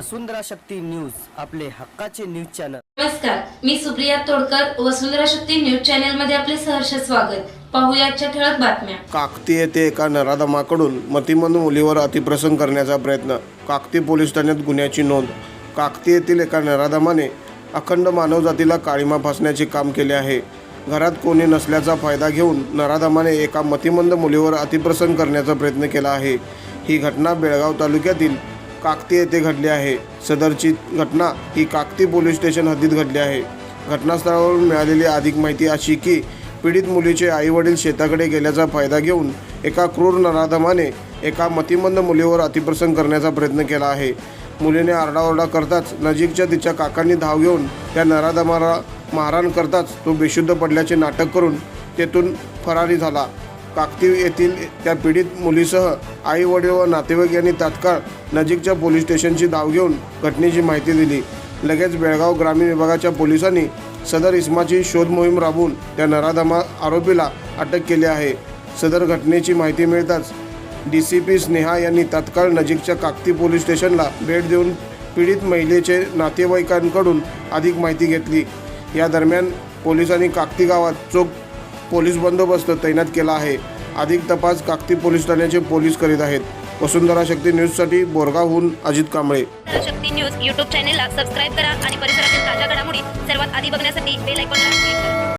वसुंधरा Shakti news आपले हक्काचे news channel. नमस्कार मी सुप्रिया तोडकर वसुंधरा शक्ती न्यूज चॅनलमध्ये आपले सहर्ष स्वागत. पाहूया आजच्या ठळक बातम्या. काकती येथे एका नराधमाकडून मतिमंद मुलीवर अतिप्रसंग करण्याचा प्रयत्न. काकती पोलीस ठाण्यात गुन्ह्याची नोंद. काकती येथील एका नराधमाने अखंड मानवजातीला काळीमा फासण्याचे काम केले आहे. घरात कोणी नसल्याचा फायदा घेऊन नराधमाने एका मतिमंद मुलीवर अतिप्रसंग करण्याचा प्रयत्न केला आहे. ही घटना बेळगाव तालुक्यातील काकती येथे घडली आहे. सदरची घटना ही काकती पोलीस स्टेशन हद्दीत घडली आहे. घटनास्थळावरून मिळालेली अधिक माहिती अशी की पीडित मुलीचे आईवडील शेताकडे गेल्याचा फायदा घेऊन एका क्रूर नराधमाने एका मतिमंद मुलीवर अतिप्रसंग करण्याचा प्रयत्न केला आहे. मुलीने आरडाओरडा करताच नजीकच्या तिच्या काकांनी धाव घेऊन त्या नराधमाला मारहाण करताच तो बेशुद्ध पडल्याचे नाटक करून तेथून फरारी झाला. काकती येथील त्या पीडित मुलीसह आई वडील व नातेवाईक यांनी तात्काळ नजीकच्या पोलीस स्टेशनची धाव घेऊन घटनेची माहिती दिली. लगेच बेळगाव ग्रामीण विभागाच्या पोलिसांनी सदर इस्माची शोध मोहीम राबवून त्या नराधमा आरोपीला अटक केली आहे. सदर घटनेची माहिती मिळताच डी सी पी स्नेहा यांनी तात्काळ नजीकच्या काकती पोलीस स्टेशनला भेट देऊन पीडित महिलेचे नातेवाईकांकडून अधिक माहिती घेतली. या दरम्यान पोलिसांनी काकती गावात चोख पोलीस बंदोबस्त तैनात केला आहे. अधिक तपास काकती पोलीस ठाण्याचे पोलीस करीत आहेत. वसुंधरा शक्ती न्यूजसाठी बोरगावहून अजित कांबळे. शक्ती न्यूज यूट्यूब चॅनेलला सबस्क्राईब करा आणि परिसरातील ताज्या घडामोडी सर्वात आधी बघण्यासाठी बेल आयकॉनला